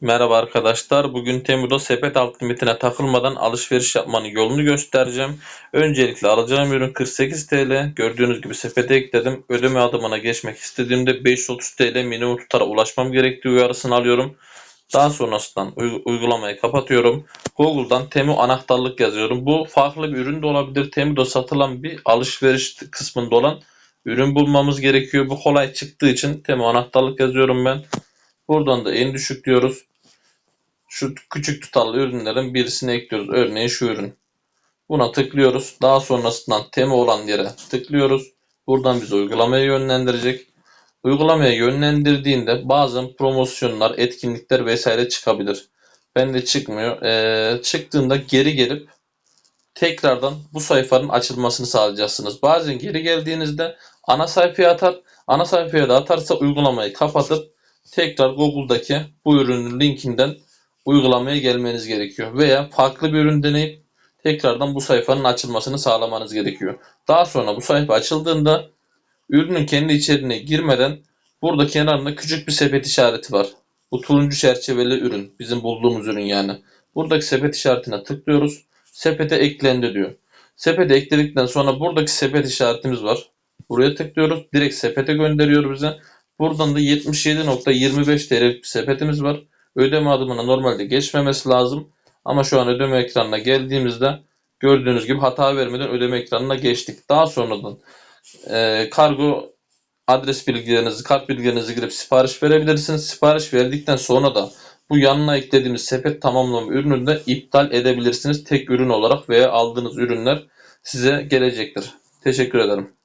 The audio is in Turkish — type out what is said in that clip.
Merhaba arkadaşlar. Bugün Temu'da sepet alt limitine takılmadan alışveriş yapmanın yolunu göstereceğim. Öncelikle alacağım ürün 48 TL. Gördüğünüz gibi sepete ekledim. Ödeme adımına geçmek istediğimde 530 TL minimum tutara ulaşmam gerektiği uyarısını alıyorum. Daha sonrasından uy- uygulamayı kapatıyorum. Google'dan Temu anahtarlık yazıyorum. Bu farklı bir ürün de olabilir. Temu'da satılan bir alışveriş kısmında olan ürün bulmamız gerekiyor. Bu kolay çıktığı için Temu anahtarlık yazıyorum ben. Buradan da en düşük diyoruz. Şu küçük tutarlı ürünlerin birisini ekliyoruz. Örneğin şu ürün. Buna tıklıyoruz. Daha sonrasından tema olan yere tıklıyoruz. Buradan bizi uygulamaya yönlendirecek. Uygulamaya yönlendirdiğinde bazen promosyonlar, etkinlikler vesaire çıkabilir. Bende çıkmıyor. Ee, çıktığında geri gelip tekrardan bu sayfanın açılmasını sağlayacaksınız. Bazen geri geldiğinizde ana sayfaya atar. Ana sayfaya da atarsa uygulamayı kapatıp tekrar Google'daki bu ürünün linkinden uygulamaya gelmeniz gerekiyor. Veya farklı bir ürün deneyip tekrardan bu sayfanın açılmasını sağlamanız gerekiyor. Daha sonra bu sayfa açıldığında ürünün kendi içeriğine girmeden burada kenarında küçük bir sepet işareti var. Bu turuncu çerçeveli ürün. Bizim bulduğumuz ürün yani. Buradaki sepet işaretine tıklıyoruz. Sepete eklendi diyor. Sepete ekledikten sonra buradaki sepet işaretimiz var. Buraya tıklıyoruz. Direkt sepete gönderiyor bize. Buradan da 77.25 TL'lik sepetimiz var. Ödeme adımına normalde geçmemesi lazım. Ama şu an ödeme ekranına geldiğimizde gördüğünüz gibi hata vermeden ödeme ekranına geçtik. Daha sonradan e, kargo adres bilgilerinizi, kart bilgilerinizi girip sipariş verebilirsiniz. Sipariş verdikten sonra da bu yanına eklediğimiz sepet tamamlama ürünü de iptal edebilirsiniz. Tek ürün olarak veya aldığınız ürünler size gelecektir. Teşekkür ederim.